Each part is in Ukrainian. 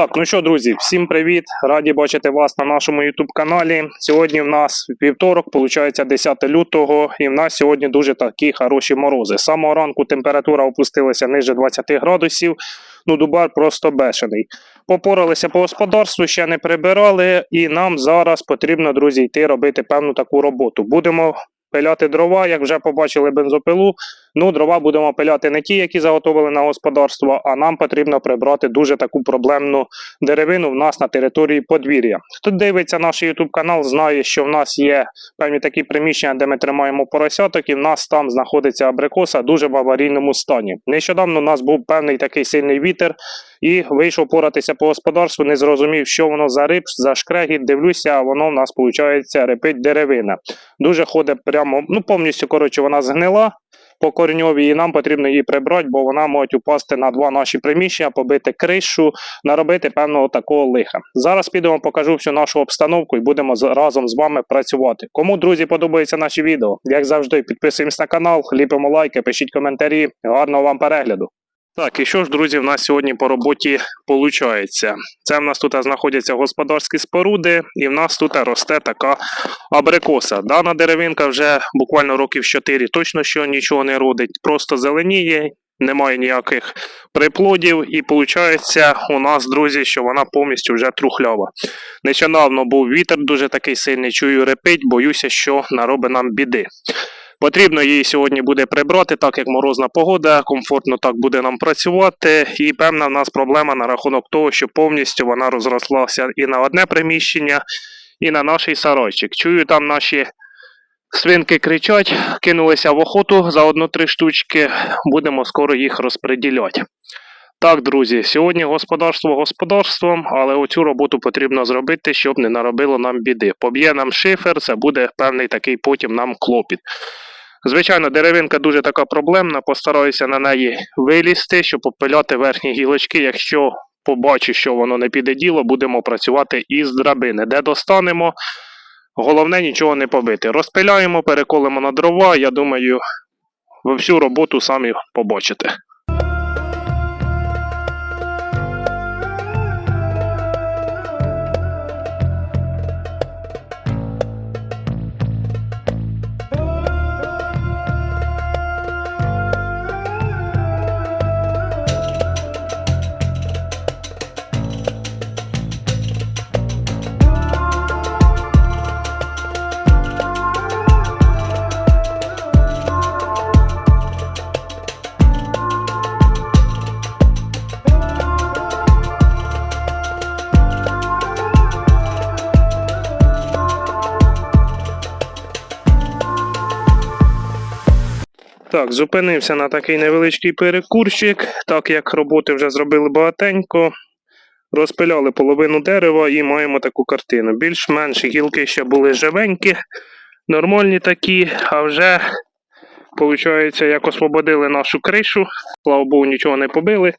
Так, ну що, друзі, всім привіт! Раді бачити вас на нашому YouTube каналі. Сьогодні в нас вівторок, виходить 10 лютого, і в нас сьогодні дуже такі хороші морози. З самого ранку температура опустилася ниже 20 градусів. Ну, дубар просто бешений. Попоралися по господарству, ще не прибирали, і нам зараз потрібно, друзі, йти робити певну таку роботу. Будемо пиляти дрова, як вже побачили бензопилу. Ну, дрова будемо пиляти не ті, які заготовили на господарство, а нам потрібно прибрати дуже таку проблемну деревину в нас на території подвір'я. Хто дивиться наш YouTube канал, знає, що в нас є певні такі приміщення, де ми тримаємо поросяток, і в нас там знаходиться абрикоса дуже в аварійному стані. Нещодавно у нас був певний такий сильний вітер. І вийшов поратися по господарству, не зрозумів, що воно за риб, за шкрегіт. Дивлюся, а воно в нас виходить репить деревина. Дуже ходить прямо, ну повністю коротше, вона згнила по кореньовій, і нам потрібно її прибрати, бо вона може упасти на два наші приміщення, побити кришу, наробити певного такого лиха. Зараз підемо, покажу всю нашу обстановку і будемо разом з вами працювати. Кому, друзі, подобаються наші відео, як завжди, підписуємось на канал, ліпимо лайки, пишіть коментарі. Гарного вам перегляду. Так, і що ж, друзі, в нас сьогодні по роботі виходить? Це в нас тут знаходяться господарські споруди, і в нас тут росте така абрикоса. Дана деревинка вже буквально років 4 точно що нічого не родить, просто зеленіє, немає ніяких приплодів, і виходить у нас, друзі, що вона повністю вже трухлява. Нещодавно був вітер дуже такий сильний, чую репить, боюся, що наробить нам біди. Потрібно її сьогодні буде прибрати, так як морозна погода, комфортно так буде нам працювати. І певна в нас проблема на рахунок того, що повністю вона розрослася і на одне приміщення, і на наш сарайчик. Чую, там наші свинки кричать, кинулися в охоту за одну-три штучки. Будемо скоро їх розподіляти. Так, друзі, сьогодні господарство господарством, але оцю роботу потрібно зробити, щоб не наробило нам біди. Поб'є нам шифер, це буде певний такий потім нам клопіт. Звичайно, деревинка дуже така проблемна, постараюся на неї вилізти, щоб попиляти верхні гілочки. Якщо побачу, що воно не піде діло, будемо працювати із драбини, де достанемо. Головне нічого не побити. Розпиляємо, переколимо на дрова. Я думаю, ви всю роботу самі побачите. Так, зупинився на такий невеличкий перекурчик, так як роботи вже зробили багатенько. Розпиляли половину дерева і маємо таку картину. Більш-менш гілки ще були живенькі, нормальні такі, а вже, виходить, як освободили нашу кришу, слава Богу, нічого не побили.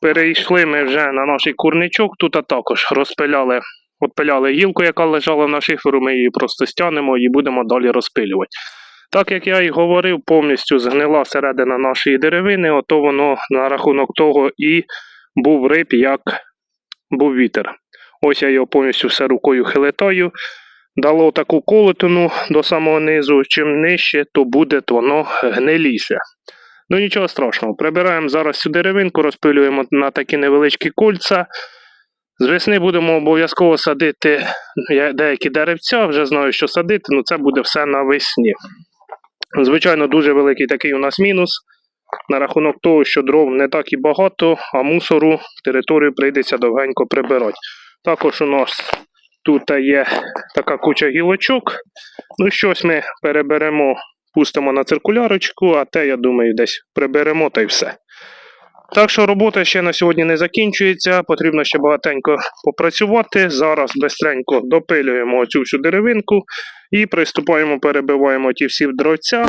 Перейшли ми вже на наш курничок, тут а також розпиляли, отпиляли гілку, яка лежала на шиферу, ми її просто стягнемо і будемо далі розпилювати. Так як я і говорив, повністю згнила середина нашої деревини, ото воно на рахунок того і був риб, як був вітер. Ось я його повністю все рукою хилитаю. Дало таку колотину до самого низу. Чим нижче, то буде воно гниліше. Ну нічого страшного. Прибираємо зараз цю деревинку, розпилюємо на такі невеличкі кольця. З весни будемо обов'язково садити деякі деревця, вже знаю, що садити, але це буде все навесні. Звичайно, дуже великий такий у нас мінус на рахунок того, що дров не так і багато, а мусору в територію прийдеться довгенько прибирати. Також у нас тут є така куча гілочок. Ну, щось ми переберемо, пустимо на циркулярочку, а те, я думаю, десь приберемо та й все. Так що робота ще на сьогодні не закінчується, потрібно ще багатенько попрацювати. Зараз бистренько допилюємо цю всю деревинку і приступаємо, перебиваємо ті всі дровця.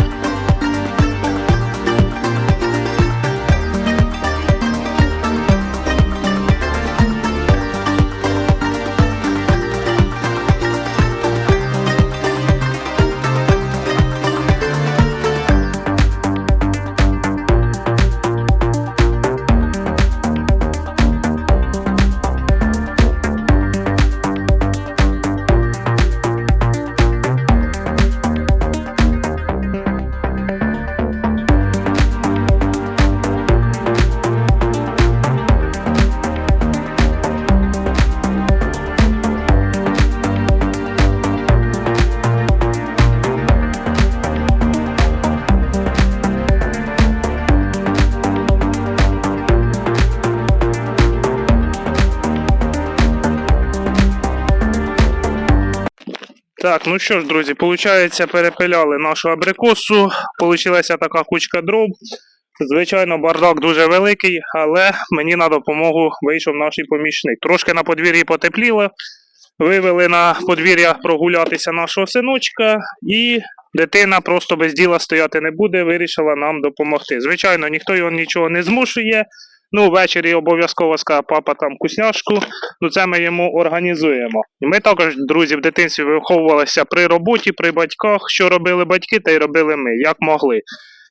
Так, ну що ж, друзі, виходить, перепиляли нашу абрикосу. Получилася така кучка дров. Звичайно, бардак дуже великий, але мені на допомогу вийшов наш помічник. Трошки на подвір'ї потепліло. Вивели на подвір'я прогулятися нашого синочка, і дитина просто без діла стояти не буде, вирішила нам допомогти. Звичайно, ніхто його нічого не змушує. Ну, ввечері обов'язково скаже папа там вкусняшку, ну це ми йому організуємо. І ми також, друзі, в дитинстві виховувалися при роботі, при батьках, що робили батьки, та й робили ми, як могли.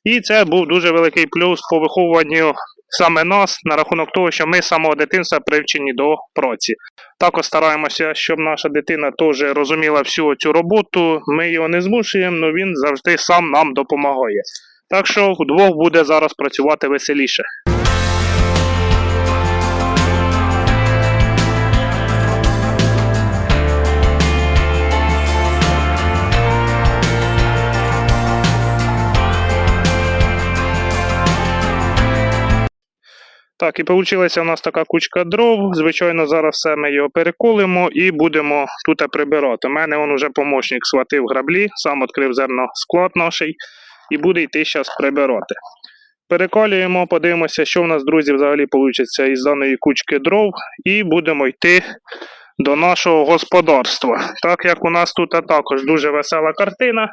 І це був дуже великий плюс по виховуванню саме нас на рахунок того, що ми самого дитинства привчені до праці. Також стараємося, щоб наша дитина теж розуміла всю цю роботу. Ми його не змушуємо, але він завжди сам нам допомагає. Так що вдвох буде зараз працювати веселіше. Так, і вийшла у нас така кучка дров. Звичайно, зараз все ми його переколимо і будемо тут прибирати. У мене он уже помощник схватив граблі, сам відкрив зерносклад наш і буде йти зараз прибирати. Переколюємо, подивимося, що в нас, друзі, взагалі вийде із даної кучки дров, і будемо йти до нашого господарства. Так як у нас тут також дуже весела картина,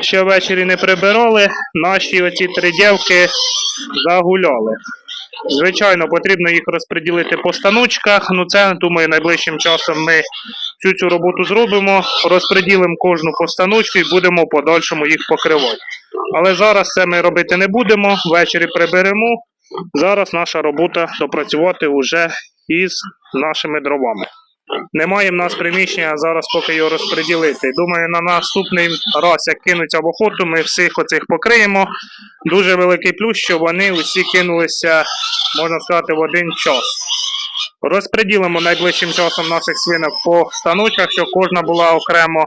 ще ввечері не прибирали, наші оці три дівки загуляли. Звичайно, потрібно їх розподілити по станочках. Ну це, думаю, найближчим часом ми цю цю роботу зробимо, розподілимо кожну по станочку і будемо в подальшому їх покривати. Але зараз це ми робити не будемо, ввечері приберемо. Зараз наша робота допрацювати вже із нашими дровами. Немає в нас приміщення зараз, поки його розподілити. Думаю, на наступний раз, як кинуться в охоту, ми всіх оцих покриємо. Дуже великий плюс, що вони усі кинулися, можна сказати, в один час. Розподілимо найближчим часом наших свинок по станочках, щоб кожна була окремо.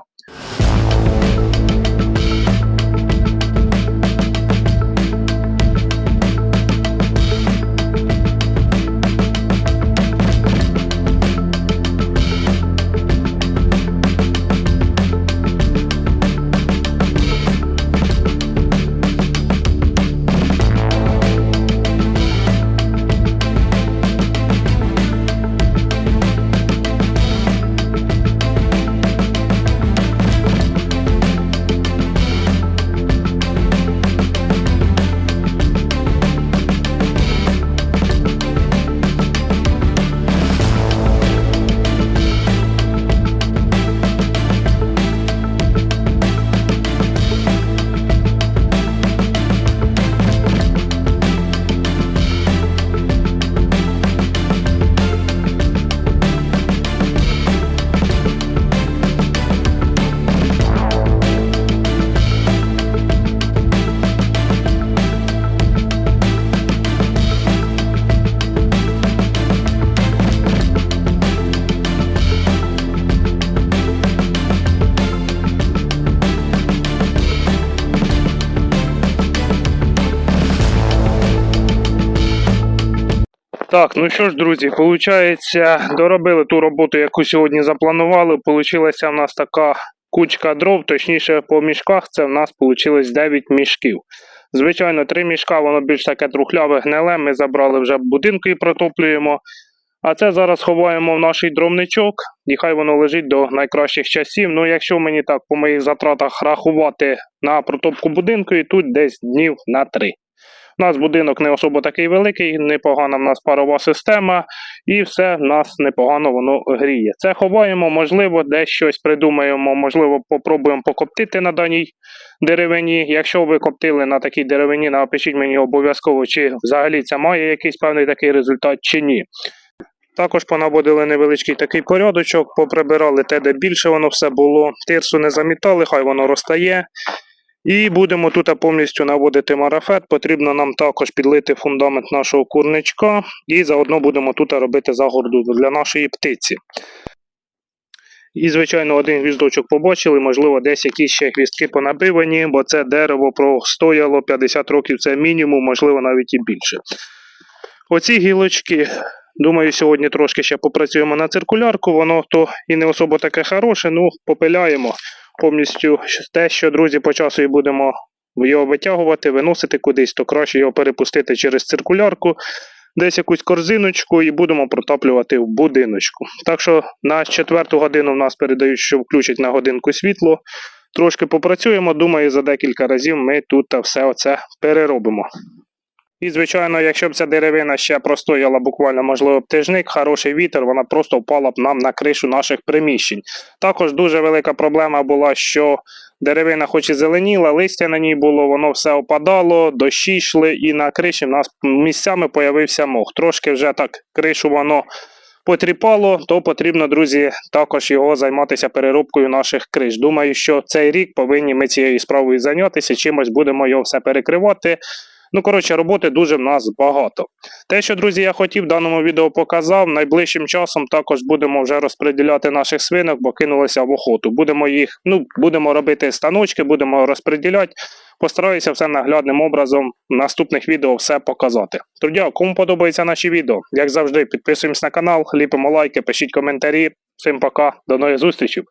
Так, ну що ж, друзі, виходить, доробили ту роботу, яку сьогодні запланували. Получилася в нас така кучка дров, точніше по мішках це в нас вийшло 9 мішків. Звичайно, три мішка, воно більш таке трухляве гниле. Ми забрали вже будинку і протоплюємо. А це зараз ховаємо в наш дровничок, і хай воно лежить до найкращих часів. Ну, якщо мені так по моїх затратах рахувати на протопку будинку, і тут десь днів на три. У нас будинок не особо такий великий, непогана в нас парова система, і все в нас непогано воно гріє. Це ховаємо, можливо, десь щось придумаємо, можливо, попробуємо покоптити на даній деревині. Якщо ви коптили на такій деревині, напишіть мені обов'язково, чи взагалі це має якийсь певний такий результат, чи ні. Також понаводили невеличкий такий порядочок, поприбирали те, де більше воно все було. Тирсу не замітали, хай воно розтає. І будемо тут повністю наводити марафет. Потрібно нам також підлити фундамент нашого курничка, і заодно будемо тут робити загорду для нашої птиці. І, звичайно, один гвіздочок побачили, можливо, десь якісь ще гвіздки понабивані, бо це дерево простояло 50 років, це мінімум, можливо, навіть і більше. Оці гілочки, думаю, сьогодні трошки ще попрацюємо на циркулярку, воно то і не особо таке хороше, ну попиляємо. Повністю те, що, друзі, по часу і будемо його витягувати, виносити кудись, то краще його перепустити через циркулярку, десь якусь корзиночку і будемо протаплювати в будиночку. Так що на четверту годину в нас передають, що включать на годинку світло. Трошки попрацюємо, думаю, за декілька разів ми тут все оце переробимо. І, звичайно, якщо б ця деревина ще простояла буквально, можливо, б тижник, хороший вітер, вона просто впала б нам на кришу наших приміщень. Також дуже велика проблема була, що деревина, хоч і зеленіла, листя на ній було, воно все опадало, дощі йшли, і на криші в нас місцями появився мох. Трошки вже так кришу воно потріпало, то потрібно, друзі, також його займатися переробкою наших криш. Думаю, що цей рік повинні ми цією справою зайнятися, чимось будемо його все перекривати. Ну, коротше, роботи дуже в нас багато. Те, що, друзі, я хотів в даному відео показав, найближчим часом також будемо вже розподіляти наших свинок, бо кинулися в охоту. Будемо їх, ну, будемо робити станочки, будемо розподіляти. Постараюся все наглядним образом в наступних відео все показати. Друзі, кому подобаються наші відео, як завжди, підписуємось на канал, ліпимо лайки, пишіть коментарі. Всім пока, до нових зустрічей.